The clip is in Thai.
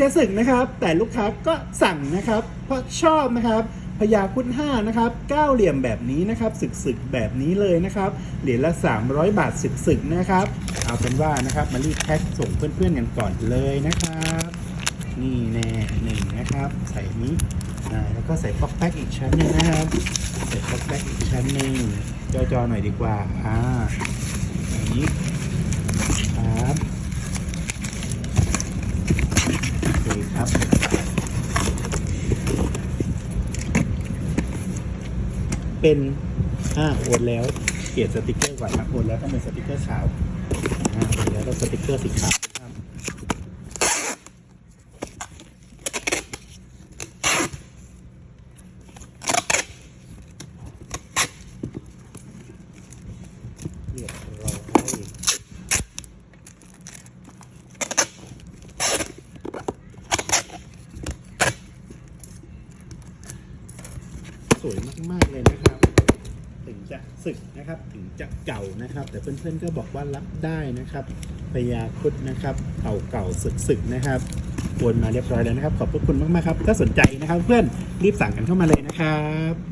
จะสึกนะครับ แต่ลูกค้าก็สั่งนะครับ เพราะชอบนะครับพญาคุณห้านะครับเก้าเหลี่ยมแบบนี้นะครับสึกสึกแบบนี้เลยนะครับ เหรียญละ 300 บาทสึกสึกนะครับ เอาเป็นว่านะครับมารีบแพ็คส่งเพื่อนๆกันก่อนเลยนะครับ นี่แน่หนึ่งนะครับ ใส่นี้แล้วก็ใส่ป๊อกแป๊กอีกชั้นหนึงนะครับ ใส่ป๊อกแป๊กอีกชั้นหนึ่งจอๆหน่อยดีกว่าอ่าอย่างนี้ครับ โอเคครับ เป็นอ่าโอนแล้วเปลี่ยนสติกเกอร์ก่อนครับโอนแล้วต้องเป็นสติกเกอร์ขาวอ่าโอนแล้วต้องสติกเกอร์สีขาวนะครับเรียบร้อย สวยมากๆเลยนะครับ ถึงจะสึกนะครับถึงจะเก่านะครับ แต่เพื่อนๆก็บอกว่ารับได้นะครับพยาคุดนะครับเก่าเก่าสึกสึกนะครับวนมาเรียบร้อยแล้วนะครับ ขอบพระคุณมากๆครับ ถ้าสนใจนะครับ เพื่อนรีบสั่งกันเข้ามาเลยนะครับ